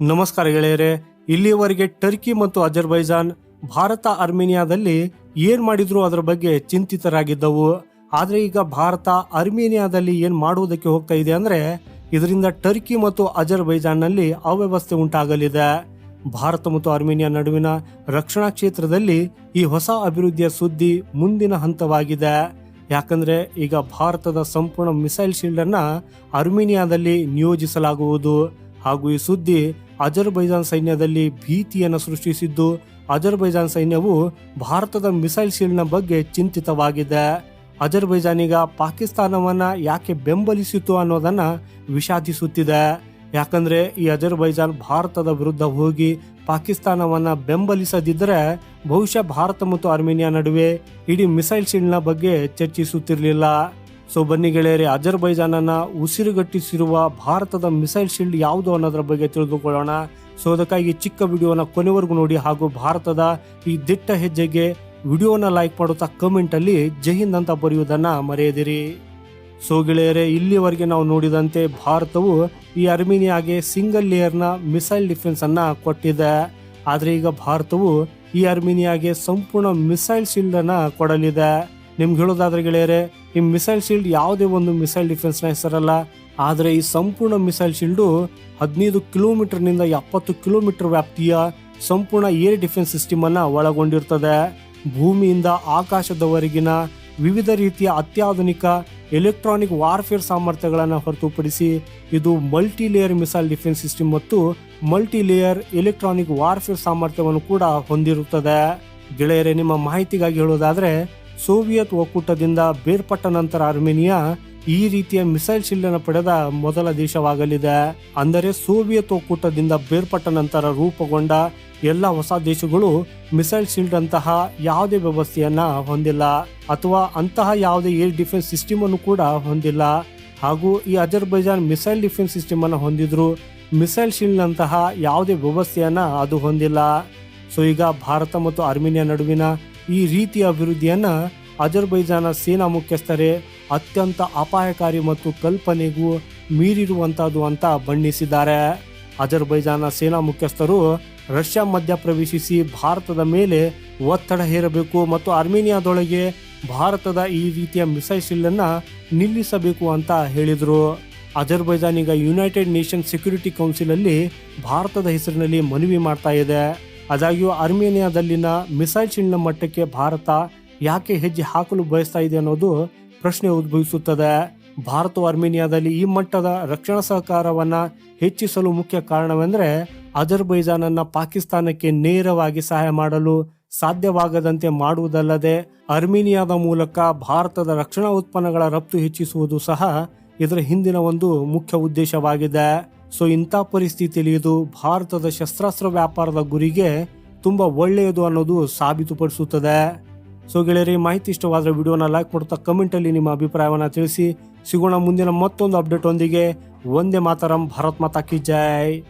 ನಮಸ್ಕಾರ ಗೆಳೆಯರೆ, ಇಲ್ಲಿಯವರೆಗೆ ಟರ್ಕಿ ಮತ್ತು ಅಜರ್ಬೈಜಾನ್, ಭಾರತ, ಅರ್ಮೇನಿಯಾದಲ್ಲಿ ಏನ್ ಮಾಡಿದ್ರು ಅದರ ಬಗ್ಗೆ ಚಿಂತಿತರಾಗಿದ್ದವು. ಆದರೆ ಈಗ ಭಾರತ, ಅರ್ಮೇನಿಯಾದಲ್ಲಿ ಏನ್ ಮಾಡುವುದಕ್ಕೆ ಹೋಗ್ತಾ ಇದೆ ಅಂದ್ರೆ, ಇದರಿಂದ ಟರ್ಕಿ ಮತ್ತು ಅಜರ್ಬೈಜಾನ್ನಲ್ಲಿ ಅವ್ಯವಸ್ಥೆ ಉಂಟಾಗಲಿದೆ. ಭಾರತ ಮತ್ತು ಅರ್ಮೇನಿಯಾ ನಡುವಿನ ರಕ್ಷಣಾ ಕ್ಷೇತ್ರದಲ್ಲಿ ಈ ಹೊಸ ಅಭಿವೃದ್ಧಿಯ ಸುದ್ದಿ ಮುಂದಿನ ಹಂತವಾಗಿದೆ. ಯಾಕಂದ್ರೆ ಈಗ ಭಾರತದ ಸಂಪೂರ್ಣ ಮಿಸೈಲ್ ಶೀಲ್ಡ್ ಅನ್ನ ಅರ್ಮೇನಿಯಾದಲ್ಲಿ ನಿಯೋಜಿಸಲಾಗುವುದು. ಹಾಗೂ ಈ ಸುದ್ದಿ ಅಜರ್ಬೈಜಾನ್ ಸೈನ್ಯದಲ್ಲಿ ಭೀತಿಯನ್ನು ಸೃಷ್ಟಿಸಿದ್ದು, ಅಜರ್ಬೈಜಾನ್ ಸೈನ್ಯವು ಭಾರತದ ಮಿಸೈಲ್ ಶೀಲ್ಡ್ನ ಬಗ್ಗೆ ಚಿಂತಿತವಾಗಿದೆ. ಅಜರ್ಬೈಜಾನ್ ಈಗ ಪಾಕಿಸ್ತಾನವನ್ನ ಯಾಕೆ ಬೆಂಬಲಿಸಿತು ಅನ್ನೋದನ್ನ ವಿಷಾದಿಸುತ್ತಿದೆ. ಯಾಕಂದ್ರೆ ಈ ಅಜರ್ಬೈಜಾನ್ ಭಾರತದ ವಿರುದ್ಧ ಹೋಗಿ ಪಾಕಿಸ್ತಾನವನ್ನ ಬೆಂಬಲಿಸದಿದ್ದರೆ ಬಹುಶಃ ಭಾರತ ಮತ್ತು ಅರ್ಮೇನಿಯಾ ನಡುವೆ ಇಡೀ ಮಿಸೈಲ್ ಶೀಲ್ಡ್ನ ಬಗ್ಗೆ ಚರ್ಚಿಸುತ್ತಿರಲಿಲ್ಲ. ಸೊ ಬನ್ನಿ ಗೆಳೆಯರೆ ಅಜರ್ಬೈಜಾನ್ ಅನ್ನ ಉಸಿರುಗಟ್ಟಿಸಿರುವ ಭಾರತದ ಮಿಸೈಲ್ ಶೀಲ್ಡ್ ಯಾವುದು ಅನ್ನೋದ್ರ ಬಗ್ಗೆ ತಿಳಿದುಕೊಳ್ಳೋಣ. ಸೊ ಅದಕ್ಕಾಗಿ ಚಿಕ್ಕ ವಿಡಿಯೋನ ಕೊನೆವರೆಗೂ ನೋಡಿ ಹಾಗೂ ಭಾರತದ ಈ ದಿಟ್ಟ ಹೆಜ್ಜೆಗೆ ವಿಡಿಯೋನ ಲೈಕ್ ಮಾಡುತ್ತಾ ಕಮೆಂಟ್ ಅಲ್ಲಿ ಜೈ ಹಿಂದ್ ಅಂತ ಬರೆಯುವುದನ್ನ ಮರೆಯದಿರಿ. ಸೊ ಗೆಳೆಯರೆ, ಇಲ್ಲಿವರೆಗೆ ನಾವು ನೋಡಿದಂತೆ ಭಾರತವು ಈ ಅರ್ಮೇನಿಯಾಗೆ ಸಿಂಗಲ್ ಲೇಯರ್ನ ಮಿಸೈಲ್ ಡಿಫೆನ್ಸ್ ಅನ್ನ ಕೊಟ್ಟಿದೆ. ಆದರೆ ಈಗ ಭಾರತವು ಈ ಅರ್ಮೇನಿಯಾಗೆ ಸಂಪೂರ್ಣ ಮಿಸೈಲ್ ಶೀಲ್ಡ್ ಅನ್ನ ಕೊಡಲಿದೆ. ನಿಮ್ಗೆ ಹೇಳೋದಾದ್ರೆ ಗೆಳೆಯರೆ, ಈ ಮಿಸೈಲ್ ಶೀಲ್ಡ್ ಯಾವುದೇ ಒಂದು ಮಿಸೈಲ್ ಡಿಫೆನ್ಸ್ನ ಹೆಸರಲ್ಲ. ಆದರೆ ಈ ಸಂಪೂರ್ಣ ಮಿಸೈಲ್ ಶೀಲ್ಡು ಹದಿನೈದು ಕಿಲೋಮೀಟರ್ನಿಂದ ಎಪ್ಪತ್ತು ಕಿಲೋಮೀಟರ್ ವ್ಯಾಪ್ತಿಯ ಸಂಪೂರ್ಣ ಏರ್ ಡಿಫೆನ್ಸ್ ಸಿಸ್ಟಮ್ ಅನ್ನ ಒಳಗೊಂಡಿರ್ತದೆ. ಭೂಮಿಯಿಂದ ಆಕಾಶದವರೆಗಿನ ವಿವಿಧ ರೀತಿಯ ಅತ್ಯಾಧುನಿಕ ಎಲೆಕ್ಟ್ರಾನಿಕ್ ವಾರ್ಫೇರ್ ಸಾಮರ್ಥ್ಯಗಳನ್ನು ಹೊರತುಪಡಿಸಿ ಇದು multi layer missile defence system ಮತ್ತು ಮಲ್ಟಿ ಲೇಯರ್ ಎಲೆಕ್ಟ್ರಾನಿಕ್ ವಾರ್ಫೇರ್ ಸಾಮರ್ಥ್ಯವನ್ನು ಕೂಡ ಹೊಂದಿರುತ್ತದೆ. ಗೆಳೆಯರೆ, ನಿಮ್ಮ ಮಾಹಿತಿಗಾಗಿ ಹೇಳೋದಾದ್ರೆ ಸೋವಿಯತ್ ಒಕ್ಕೂಟದಿಂದ ಬೇರ್ಪಟ್ಟ ನಂತರ ಅರ್ಮೇನಿಯಾ ಈ ರೀತಿಯ ಮಿಸೈಲ್ ಶಿಲ್ಲನ ಪಡೆದ ಮೊದಲ ದೇಶವಾಗಲಿದೆ. ಅಂದರೆ ಸೋವಿಯತ್ ಒಕ್ಕೂಟದಿಂದ ಬೇರ್ಪಟ್ಟ ನಂತರ ರೂಪುಗೊಂಡ ಎಲ್ಲ ಹೊಸ ದೇಶಗಳು ಮಿಸೈಲ್ ಶೀಲ್ಡ್ ಅಂತಹ ಯಾವುದೇ ವ್ಯವಸ್ಥೆಯನ್ನ ಹೊಂದಿಲ್ಲ ಅಥವಾ ಅಂತಹ ಯಾವುದೇ ಏರ್ ಡಿಫೆನ್ಸ್ ಸಿಸ್ಟಮ್ ಅನ್ನು ಕೂಡ ಹೊಂದಿಲ್ಲ. ಹಾಗೂ ಈ ಅಜರ್ಬೈಜಾನ್ ಮಿಸೈಲ್ ಡಿಫೆನ್ಸ್ ಸಿಸ್ಟಮ್ ಅನ್ನು ಹೊಂದಿದ್ರು ಮಿಸೈಲ್ ಶೀಲ್ಡ್ ನಂತಹ ಯಾವುದೇ ವ್ಯವಸ್ಥೆಯನ್ನ ಅದು ಹೊಂದಿಲ್ಲ. ಸೊ ಈಗ ಭಾರತ ಮತ್ತು ಅರ್ಮೇನಿಯಾ ನಡುವಿನ ಈ ರೀತಿಯ ಅಭಿವೃದ್ಧಿಯನ್ನು ಅಜರ್ಬೈಜಾನ ಸೇನಾ ಮುಖ್ಯಸ್ಥರೇ ಅತ್ಯಂತ ಅಪಾಯಕಾರಿ ಮತ್ತು ಕಲ್ಪನೆಗೂ ಮೀರಿರುವಂಥದ್ದು ಅಂತ ಬಣ್ಣಿಸಿದ್ದಾರೆ. ಅಜರ್ಬೈಜಾನ ಸೇನಾ ಮುಖ್ಯಸ್ಥರು ರಷ್ಯಾ ಮಧ್ಯ ಪ್ರವೇಶಿಸಿ ಭಾರತದ ಮೇಲೆ ಒತ್ತಡ ಹೇರಬೇಕು ಮತ್ತು ಅರ್ಮೇನಿಯಾದೊಳಗೆ ಭಾರತದ ಈ ರೀತಿಯ ಮಿಸೈಲ್ ಶೀಲ್ಡ್ ಅನ್ನ ನಿಲ್ಲಿಸಬೇಕು ಅಂತ ಹೇಳಿದರು. ಅಜರ್ಬೈಜಾನ್ ಈಗ ಯುನೈಟೆಡ್ ನೇಷನ್ ಸೆಕ್ಯೂರಿಟಿ ಕೌನ್ಸಿಲಲ್ಲಿ ಭಾರತದ ಹೆಸರಿನಲ್ಲಿ ಮನವಿ ಮಾಡ್ತಾ ಇದೆ. ಆದಾಗ್ಯೂ ಅರ್ಮೇನಿಯಾದಲ್ಲಿನ ಮಿಸೈಲ್ ಚಿನ್ನ ಮಟ್ಟಕ್ಕೆ ಭಾರತ ಯಾಕೆ ಹೆಜ್ಜೆ ಹಾಕಲು ಬಯಸ್ತಾ ಇದೆ ಅನ್ನೋದು ಪ್ರಶ್ನೆ ಉದ್ಭವಿಸುತ್ತದೆ. ಭಾರತ ಅರ್ಮೇನಿಯಾದಲ್ಲಿ ಈ ಮಟ್ಟದ ರಕ್ಷಣಾ ಸಹಕಾರವನ್ನ ಹೆಚ್ಚಿಸಲು ಮುಖ್ಯ ಕಾರಣವೆಂದರೆ ಅಜರ್ಬೈಜಾನ್ ಅನ್ನ ಪಾಕಿಸ್ತಾನಕ್ಕೆ ನೇರವಾಗಿ ಸಹಾಯ ಮಾಡಲು ಸಾಧ್ಯವಾಗದಂತೆ ಮಾಡುವುದಲ್ಲದೆ ಅರ್ಮೇನಿಯಾದ ಮೂಲಕ ಭಾರತದ ರಕ್ಷಣಾ ಉತ್ಪನ್ನಗಳ ರಫ್ತು ಹೆಚ್ಚಿಸುವುದು ಸಹ ಇದರ ಹಿಂದಿನ ಒಂದು ಮುಖ್ಯ ಉದ್ದೇಶವಾಗಿದೆ. ಸೊ ಇಂಥ ಪರಿಸ್ಥಿತಿಯಲ್ಲಿ ಇದು ಭಾರತದ ಶಸ್ತ್ರಾಸ್ತ್ರ ವ್ಯಾಪಾರದ ಗುರಿಗೆ ತುಂಬಾ ಒಳ್ಳೆಯದು ಅನ್ನೋದು ಸಾಬೀತುಪಡಿಸುತ್ತದೆ. ಸೊ ಗೆಳೆಯರಿ ಮಾಹಿತಿ ಇಷ್ಟವಾದರೆ ವಿಡಿಯೋನ ಲೈಕ್ ಮಾಡ್ತಾ ಕಮೆಂಟಲ್ಲಿ ನಿಮ್ಮ ಅಭಿಪ್ರಾಯವನ್ನ ತಿಳಿಸಿ. ಸಿಗೋಣ ಮುಂದಿನ ಮತ್ತೊಂದು ಅಪ್ಡೇಟ್ ಒಂದಿಗೆ. ಒಂದೇ ಮಾತರಂ, ಭಾರತ್ ಮಾತಾ ಕಿ ಜೈ.